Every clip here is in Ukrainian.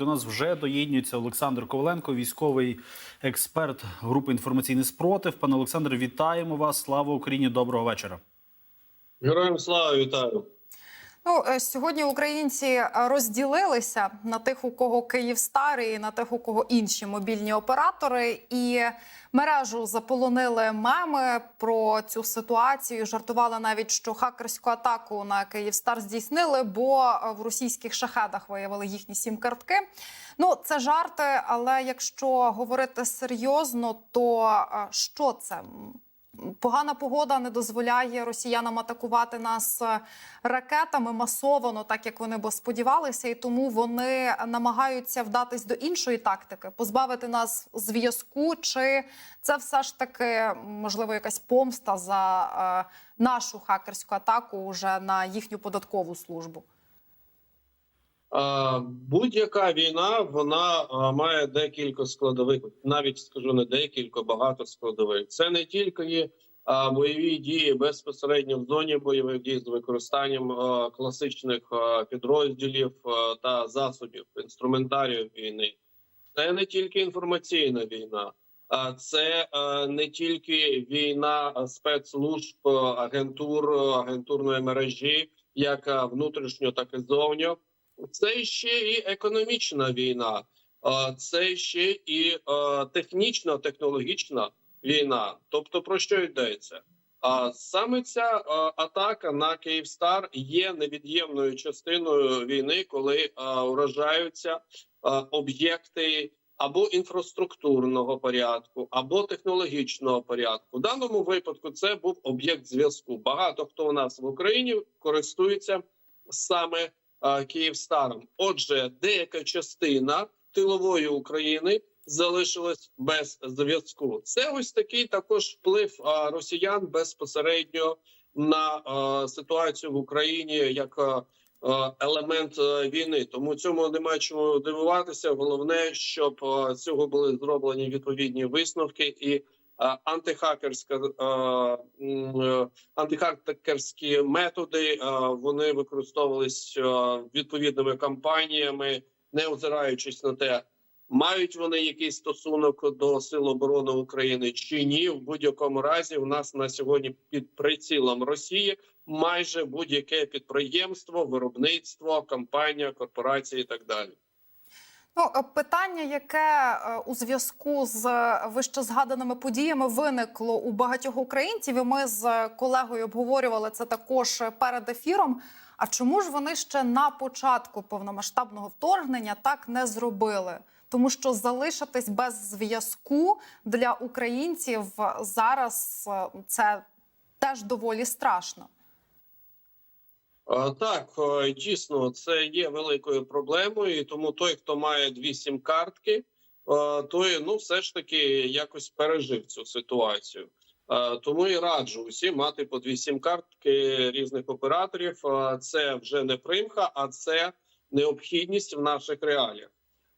до нас вже доєднюється Олександр Коваленко, військовий експерт групи інформаційний спротив. Пане Олександр, вітаємо вас! Слава Україні! Доброго вечора! Героям слава вітаю. Ну е, сьогодні українці е, розділилися на тих, у кого Київстар, і на тих, у кого інші мобільні оператори, і мережу заполонили меми про цю ситуацію. Жартували навіть, що хакерську атаку на Київстар здійснили, бо е, в російських шахедах виявили їхні сім-картки. Ну це жарти, але якщо говорити серйозно, то що це? Погана погода не дозволяє росіянам атакувати нас е, ракетами масово, так як вони б сподівалися, і тому вони намагаються вдатись до іншої тактики, позбавити нас зв'язку. Чи це все ж таки можливо якась помста за е, нашу хакерську атаку вже на їхню податкову службу? Будь-яка війна вона має декілька складових, навіть скажу не декілька, багато складових. Це не тільки є бойові дії безпосередньо в зоні бойових дій з використанням класичних підрозділів та засобів інструментарію війни. Це не тільки інформаційна війна, це не тільки війна спецслужб, агентур, агентурної мережі, як внутрішньо, так і зовньо. Це ще і економічна війна, це ще і технічна технологічна війна. Тобто про що йдеться? А саме ця атака на Київстар є невід'ємною частиною війни, коли вражаються об'єкти або інфраструктурного порядку, або технологічного порядку. В даному випадку це був об'єкт зв'язку. Багато хто у нас в Україні користується саме Київстаром. Отже, деяка частина тилової України залишилась без зв'язку. Це ось такий також вплив росіян безпосередньо на ситуацію в Україні як елемент війни. Тому цьому немає чому дивуватися. Головне, щоб цього були зроблені відповідні висновки і. А, Антихакерська а, е, антихакерські методи вони використовувались відповідними кампаніями, не озираючись на те, мають вони якийсь стосунок до сил оборони України чи ні. В будь-якому разі у нас на сьогодні під прицілом Росії майже будь-яке підприємство, виробництво, компанія, корпорація і так далі. Ну, е, питання, яке е, у зв'язку з е, вище згаданими подіями виникло у багатьох українців, і ми з колегою обговорювали це також перед ефіром. А чому ж вони ще на початку повномасштабного вторгнення так не зробили? Тому що залишитись без зв'язку для українців зараз це теж доволі страшно. А, Так, е, дійсно, це є великою проблемою, тому той, хто має дві сім-картки, е, той ну все ж таки якось пережив цю ситуацію. Е, Тому і раджу усім мати по дві сім-картки різних операторів. Е, Це вже не примха, а це необхідність в наших реаліях.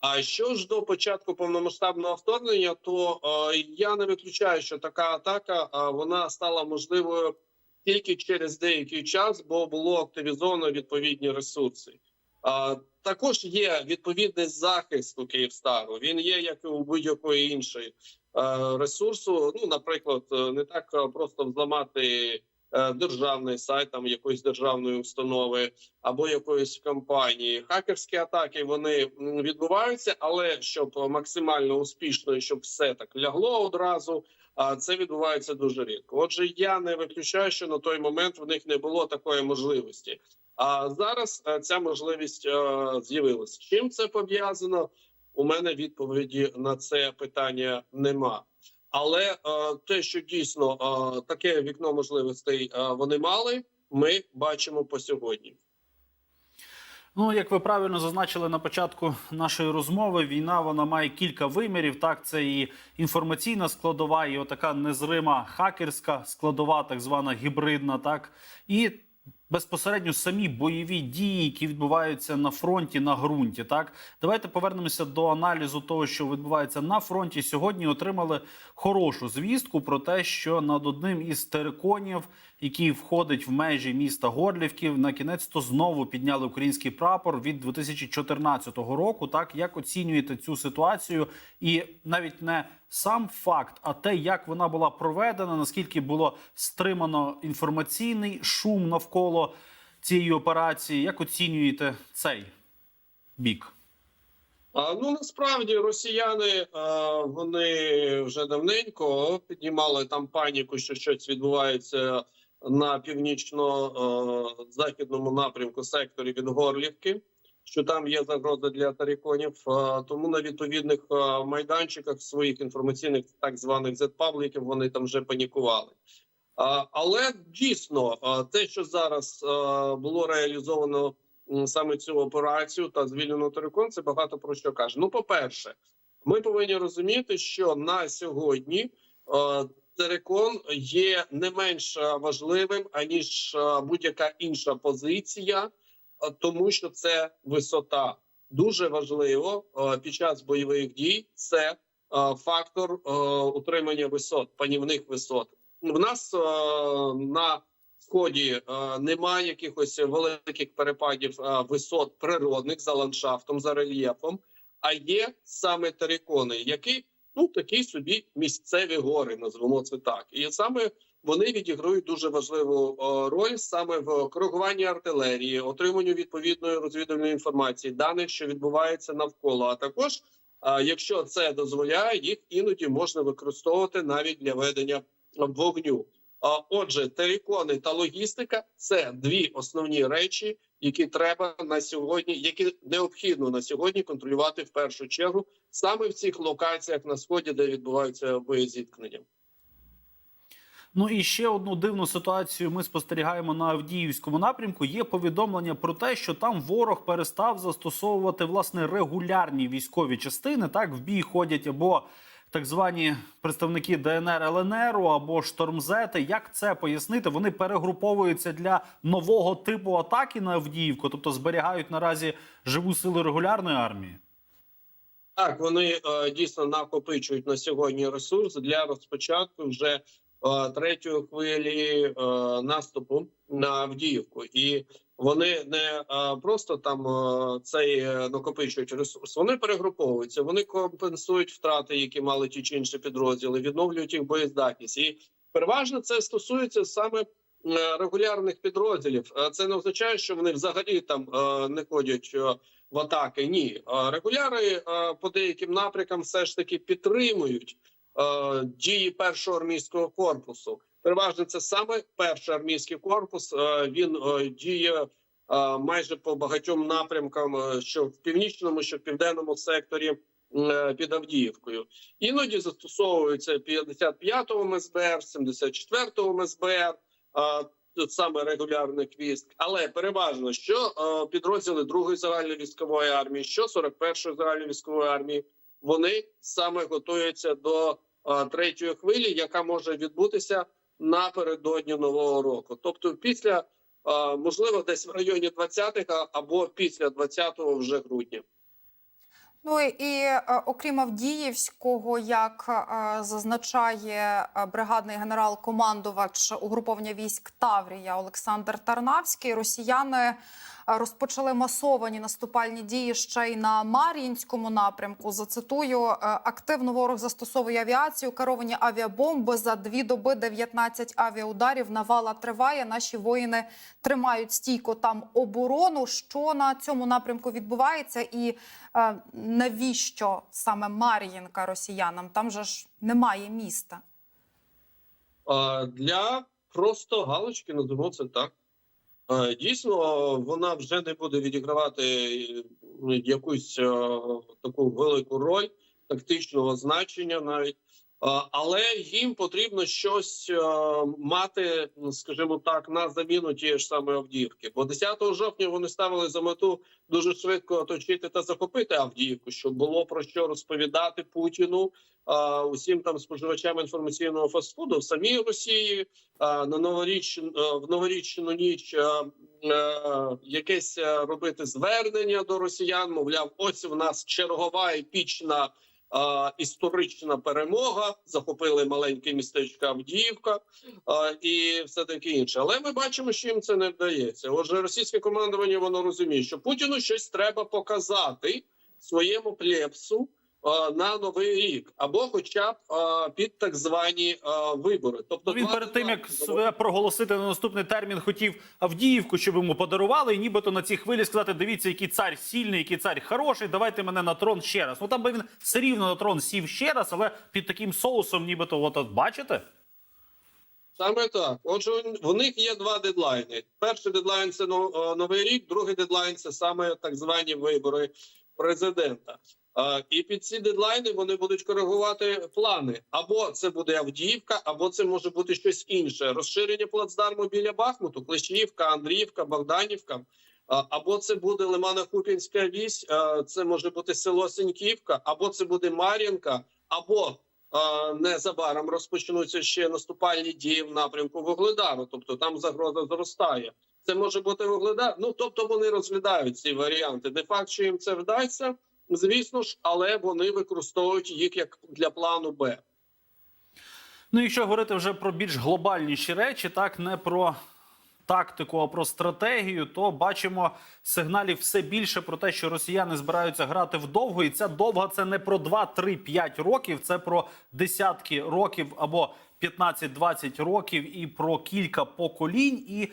А що ж до початку повномасштабного вторгнення, то е, я не виключаю, що така атака е, вона стала можливою тільки через деякий час, бо було активізовано відповідні ресурси. А, також є відповідний захист у Київстару. Він є як і у будь-якої іншої е, ресурсу. Ну, наприклад, е, не так е, просто взламати державний сайт там якоїсь державної установи або якоїсь компанії. Хакерські атаки вони відбуваються, але щоб максимально успішно щоб все так лягло одразу. А це відбувається дуже рідко. Отже, я не виключаю, що на той момент в них не було такої можливості. А зараз е, ця можливість е, з'явилася. Чим це пов'язано? У мене відповіді на це питання нема. Але е, те, що дійсно таке вікно можливостей вони мали, ми бачимо по сьогодні. Ну, як ви правильно зазначили на початку нашої розмови, війна вона має кілька вимірів. Так, це і інформаційна складова, і отака незрима хакерська складова, так звана гібридна, так і безпосередньо самі бойові дії, які відбуваються на фронті на ґрунті. Так, давайте повернемося до аналізу того, що відбувається на фронті. Сьогодні отримали хорошу звістку про те, що над одним із териконів, який входить в межі міста Горлівків, на кінець то знову підняли український прапор від 2014 року. Так як оцінюєте цю ситуацію, і навіть не сам факт, а те, як вона була проведена, наскільки було стримано інформаційний шум навколо цієї операції, як оцінюєте цей бік? Ну насправді росіяни вони вже давненько піднімали там паніку, що щось відбувається на північно-західному напрямку секторі від Горлівки, що там є загроза для таріконів. Тому на відповідних майданчиках своїх інформаційних так званих зет-пабліків вони там вже панікували. Але дійсно те, що зараз було реалізовано саме цю операцію та звільнено Терекон, це багато про що каже. Ну, по-перше, ми повинні розуміти, що на сьогодні Терекон є не менш важливим аніж будь-яка інша позиція, тому що це висота. Дуже важливо під час бойових дій. Це фактор утримання висот, панівних висот. В нас е, на сході е, немає якихось великих перепадів е, висот природних за ландшафтом, за рельєфом, а є саме терикони, які ну такі собі місцеві гори, назвемо це так, і саме вони відіграють дуже важливу е, роль саме в коригуванні артилерії, отриманню відповідної розвідувальної інформації, даних, що відбувається навколо. А також, е, якщо це дозволяє, їх іноді можна використовувати навіть для ведення вогню. Отже, терикони та логістика це дві основні речі, які треба на сьогодні, які необхідно на сьогодні контролювати в першу чергу саме в цих локаціях на сході, де відбуваються боєзіткнення. Ну і ще одну дивну ситуацію ми спостерігаємо на Авдіївському напрямку. Є повідомлення про те, що там ворог перестав застосовувати власне регулярні військові частини. Так в бій ходять або так звані представники ДНР ЛНР або штормзети. Як це пояснити? Вони перегруповуються для нового типу атаки на Авдіївку, тобто зберігають наразі живу силу регулярної армії. Так, вони е, дійсно накопичують на сьогодні ресурс для розпочатку вже е, третьої хвилі е, наступу на Авдіївку, і вони не е, просто там е, цей е, накопичують ресурс. Вони перегруповуються, вони компенсують втрати, які мали ті чи інші підрозділи, відновлюють їх боєздатність. І переважно це стосується саме е, регулярних підрозділів. Е, Це не означає, що вони взагалі там е, не ходять. в атаки. Ні, регуляри по деяким напрямкам все ж таки підтримують дії першого армійського корпусу. Переважно це саме перший армійський корпус. Е, Він е, діє е, майже по багатьом напрямкам, що в північному, що в південному секторі під Авдіївкою. Іноді застосовуються 55-го МСБР, 74-го МСБР. саме регулярних військ, але переважно що підрозділи другої загальної військової армії, що 41-ї загальної військової армії, вони саме готуються до третьої хвилі, яка може відбутися напередодні нового року, тобто після е, можливо десь в районі 20-х або після 20-го вже грудня. Ну і е, окрім Авдіївського, як е, зазначає бригадний генерал-командувач угруповання військ Таврія Олександр Тарнавський, росіяни розпочали масовані наступальні дії ще й на Мар'їнському напрямку. Зацитую, е, активно ворог застосовує авіацію, керовані авіабомби за дві доби 19 авіаударів. Навала триває. Наші воїни тримають стійко там оборону. Що на цьому напрямку відбувається, і е, навіщо саме Мар'їнка росіянам? Там же ж немає міста. Для просто галочки називаємо це так. Е, Дійсно, вона вже не буде відігравати е, якусь е, таку велику роль тактичного значення навіть. Але їм потрібно щось е, мати, скажімо так, на заміну тієї ж самої Авдіївки. Бо 10 жовтня вони ставили за мету дуже швидко оточити та захопити Авдіївку, щоб було про що розповідати Путіну е, усім там споживачам інформаційного фастфуду в самій Росії е, на новоріч е, в новорічну ніч е, е, якесь е, робити звернення до росіян. Мовляв, ось у нас чергова епічна. Історична перемога захопили маленьке містечко Авдіївка і все таке інше. Але ми бачимо, що їм це не вдається. Отже, російське командування воно розуміє, що Путіну щось треба показати своєму плепсу на новий рік, або, хоча б е, під так звані е, вибори. Тобто, Ну, він перед тим як себе проголосити на наступний термін, хотів Авдіївку, щоб йому подарували, і нібито на цій хвилі сказати: дивіться, який цар сильний, який цар хороший. Давайте мене на трон ще раз. Ну там би він все рівно на трон сів ще раз, але під таким соусом, нібито, от, от бачите. Саме так. Отже, в них є два дедлайни. Перший дедлайн це е, новий рік, другий дедлайн це саме так звані вибори президента. Е, І під ці дедлайни вони будуть коригувати плани. Або це буде Авдіївка, або це може бути щось інше. Розширення плацдарму біля Бахмуту, Клещіївка, Андріївка, Богданівка. Е, Або це буде Лимано-Купінська вісь, е, це може бути село Сеньківка, або це буде Мар'їнка, або незабаром розпочнуться ще наступальні дії в напрямку Вугледару. Тобто там загроза зростає. Це може бути Вугледар. Ну тобто вони розглядають ці варіанти. Не факт, що їм це вдасться, звісно ж, але вони використовують їх як для плану Б. Ну, якщо говорити вже про більш глобальніші речі, так не про тактику, а про стратегію, то бачимо сигналів все більше про те, що росіяни збираються грати вдовго, і ця довга це не про 2, 3, 5 років, це про десятки років або 15-20 років, і про кілька поколінь. І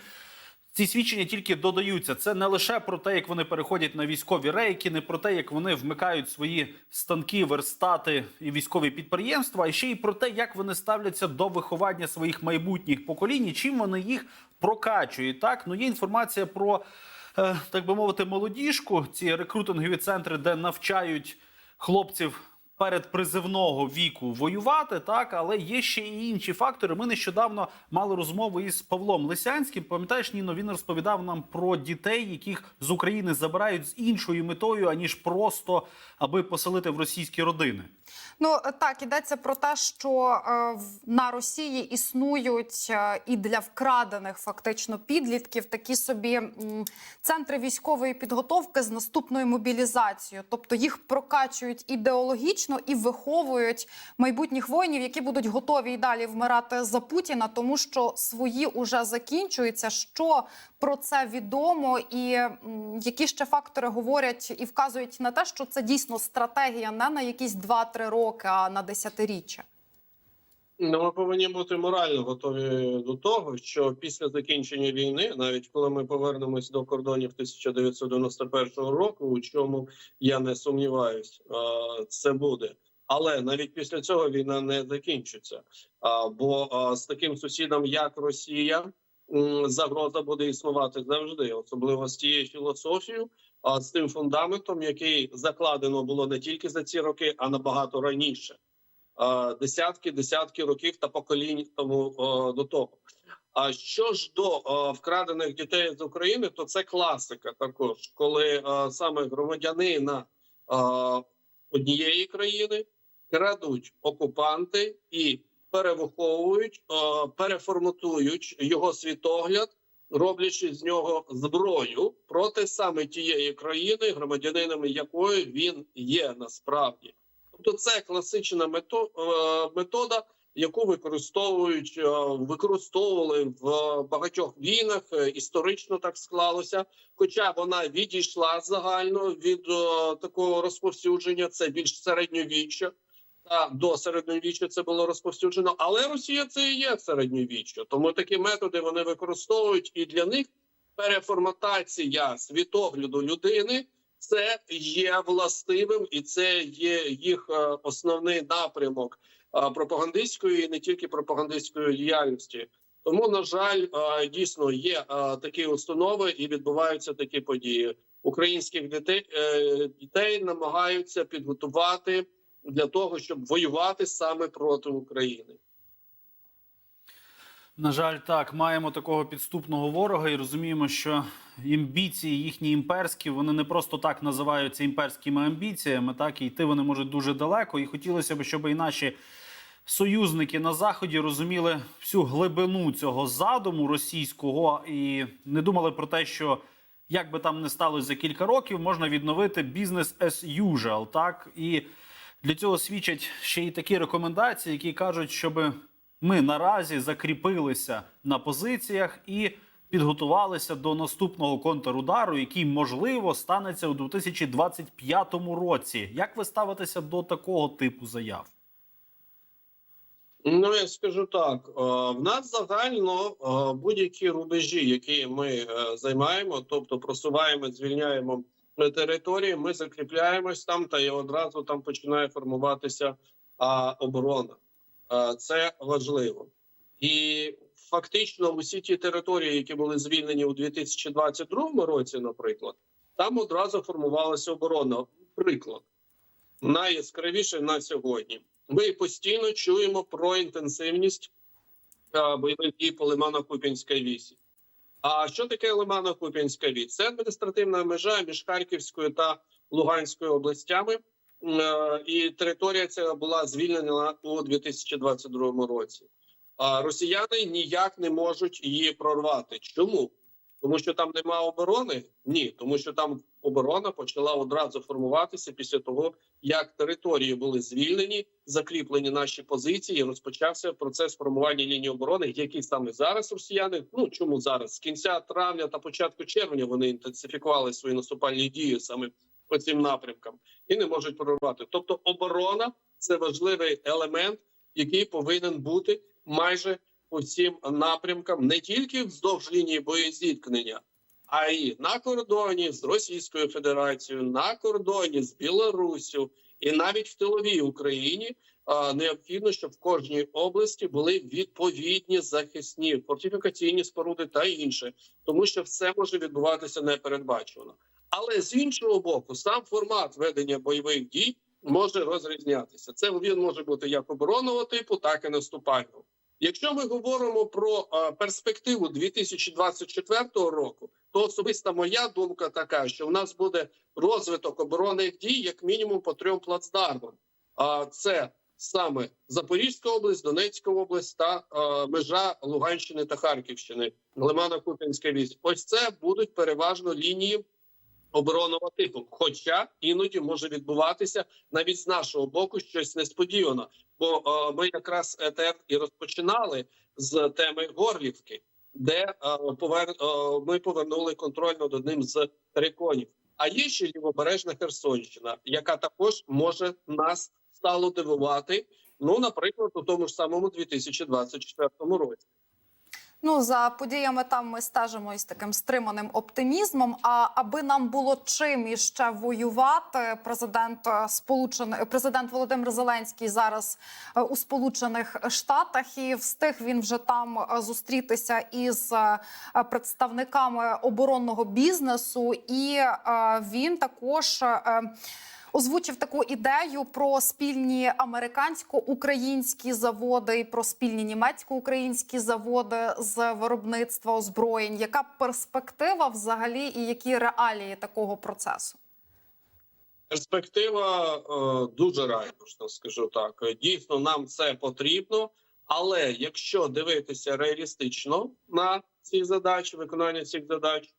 ці свідчення тільки додаються. Це не лише про те, як вони переходять на військові рейки, не про те, як вони вмикають свої станки, верстати і військові підприємства, а ще й про те, як вони ставляться до виховання своїх майбутніх поколінь, і чим вони їх прокачують. Так ну є інформація про е, так би мовити, молодіжку, ці рекрутингові центри, де навчають хлопців. Передпризивного віку воювати, так але є ще і інші фактори. Ми нещодавно мали розмову із Павлом Лисянським. Пам'ятаєш, Ніно, він розповідав нам про дітей, яких з України забирають з іншою метою, аніж просто аби поселити в російські родини. Ну так ідеться про те, що е, на Росії існують е, і для вкрадених фактично підлітків такі собі м, центри військової підготовки з наступною мобілізацією, тобто їх прокачують ідеологічно і виховують майбутніх воїнів, які будуть готові і далі вмирати за Путіна, тому що свої уже закінчуються. Що про це відомо, і які ще фактори говорять і вказують на те, що це дійсно стратегія не на якісь 2-3 роки, а на десятиріччя. Ну, ми повинні бути морально готові до того, що після закінчення війни, навіть коли ми повернемось до кордонів 1991 року, у чому я не сумніваюсь, це буде. Але навіть після цього війна не закінчиться. Бо з таким сусідом, як Росія, загроза буде існувати завжди, особливо з тією філософією, з тим фундаментом, який закладено було не тільки за ці роки, а набагато раніше десятки, десятки років та поколінь тому е, до того. А що ж до е, вкрадених дітей з України, то це класика також, коли е, саме громадянина е, однієї країни крадуть окупанти і перевиховують, е, переформатують його світогляд, роблячи з нього зброю проти саме тієї країни, громадянинами якої він є насправді. Тобто це класична е, метода, яку використовують е, використовували в багатьох війнах. е, Історично так склалося. Хоча вона відійшла загально від такого розповсюдження, це більш середньовіччя. Та до середньовіччя це було розповсюджено, але Росія це і є середньовіччя. Тому такі методи вони використовують, і для них переформатація світогляду людини це є властивим, і це є їх е, основний напрямок е, пропагандистської і не тільки пропагандистської діяльності. Тому, на жаль, е, дійсно є такі установи і відбуваються такі події. Українських дітей, дітей намагаються підготувати для того, щоб воювати саме проти України. На жаль, так маємо такого підступного ворога і розуміємо, що амбіції їхні імперські вони не просто так називаються імперськими амбіціями, так і йти вони можуть дуже далеко. І хотілося б, щоб і наші союзники на заході розуміли всю глибину цього задуму російського і не думали про те, що як би там не сталося за кілька років, можна відновити бізнес as usual, так і для цього свідчать ще й такі рекомендації, які кажуть, щоб ми наразі закріпилися на позиціях і підготувалися до наступного контрудару, який можливо станеться у 2025 році. Як ви ставитеся до такого типу заяв? Ну я скажу так: е, в нас загально е, будь-які рубежі, які ми е, займаємо, тобто просуваємо, звільняємо території, ми закріпляємось там, та й одразу там починає формуватися оборона. Це важливо. І фактично усі ті території, які були звільнені у 2022 році, наприклад, там одразу формувалася оборона. Приклад найяскравіше на сьогодні. Ми постійно чуємо про інтенсивність е, бойових дій по Лимано-Куп'янській вісі. А що таке Лимано-Куп'янська вісь? Це адміністративна межа між Харківською та Луганською областями, Е, і територія ця була звільнена у 2022 році. Росіяни ніяк не можуть її прорвати. Чому? Тому що там нема оборони? Ні, тому що там оборона почала одразу формуватися після того, як території були звільнені, закріплені наші позиції. Розпочався процес формування лінії оборони, які саме зараз росіяни. Ну чому зараз з кінця травня та початку червня вони інтенсифікували свої наступальні дії саме по цим напрямкам і не можуть прорвати. Тобто, оборона це важливий елемент, який повинен бути майже по всім напрямкам, не тільки вздовж лінії боєзіткнення, а й на кордоні з Російською Федерацією, на кордоні з Білоруссю і навіть в тиловій Україні. Необхідно, щоб в кожній області були відповідні захисні фортифікаційні споруди та інше, тому що все може відбуватися непередбачувано. Але з іншого боку, сам формат ведення бойових дій може розрізнятися. Це він може бути як оборонного типу, так і наступального. Якщо ми говоримо про е, перспективу 2024 року, то особиста моя думка така, що в нас буде розвиток оборонних дій як мінімум по трьом плацдармам. А це саме Запорізька область, Донецька область та е, межа Луганщини та Харківщини, Лимано-Куп'янська вісь. Ось це будуть переважно лінії оборонного типу. Хоча іноді може відбуватися навіть з нашого боку щось несподівано. Бо е, ми якраз ЕТР і розпочинали з теми Горлівки, де е, повер... е, ми повернули контроль над одним з реконів. А є ще лівобережна Херсонщина, яка також може нас стало дивувати. Ну, наприклад, у тому ж самому 2024 році. Ну за подіями там ми стежимо із таким стриманим оптимізмом. А аби нам було чим іще воювати, президент е, сполучених президент Володимир Зеленський зараз е, у Сполучених Штатах і встиг він вже там е, зустрітися із е, представниками оборонного бізнесу, і е, він також. Озвучив таку ідею про спільні американсько-українські заводи про спільні німецько-українські заводи з виробництва озброєнь. Яка перспектива взагалі і які реалії такого процесу? Перспектива е, дуже райдушна, скажу так. Дійсно, нам це потрібно. Але якщо дивитися реалістично на ці задачі, виконання цих задач,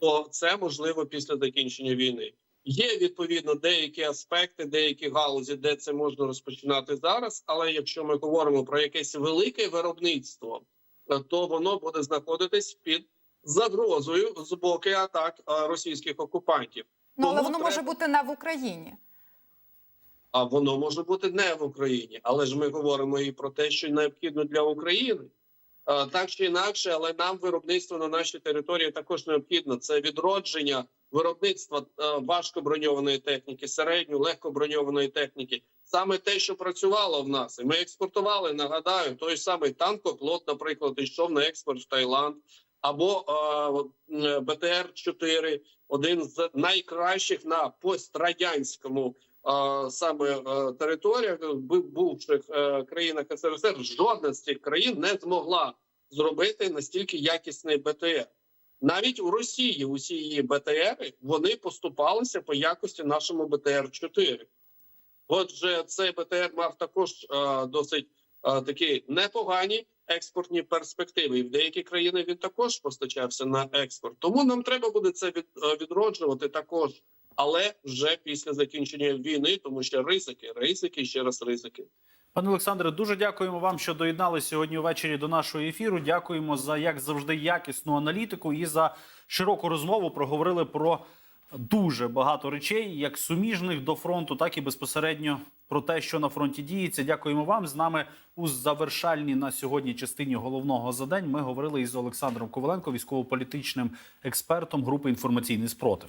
то це можливо після закінчення війни. Є відповідно деякі аспекти, деякі галузі, де це можна розпочинати зараз. Але якщо ми говоримо про якесь велике виробництво, е, то воно буде знаходитись під загрозою з боку атак е, російських окупантів. Ну але Тому воно треба- може бути не в Україні. А воно може бути не в Україні, але ж ми говоримо і про те, що необхідно для України. Так чи інакше, але нам виробництво на нашій території також необхідно. Це відродження виробництва е, важкоброньованої техніки, середньо легкоброньованої техніки. Саме те, що працювало в нас, і ми експортували. Нагадаю, той самий танкоплот, наприклад, йшов на експорт в Таїланд, або БТР 4 один з найкращих на пострадянському е, саме е, територіях, бу- бувших е, країнах СРСР, жодна з цих країн не змогла зробити настільки якісний БТР. Навіть у Росії усі її БТР вони поступалися по якості нашому БТР 4 Отже, цей БТР мав також е, досить е, такі непогані експортні перспективи. І в деякі країни він також постачався на експорт. Тому нам треба буде це від, е, відроджувати також, але вже після закінчення війни, тому що ризики, ризики, ще раз ризики. Пане Олександре, дуже дякуємо вам, що доєдналися сьогодні ввечері до нашого ефіру. Дякуємо за як завжди якісну аналітику і за широку розмову. Проговорили про дуже багато речей, як суміжних до фронту, так і безпосередньо про те, що на фронті діється. Дякуємо вам. З нами у завершальній на сьогодні частині головного за день. Ми говорили із Олександром Коваленко, військово-політичним експертом групи інформаційний спротив.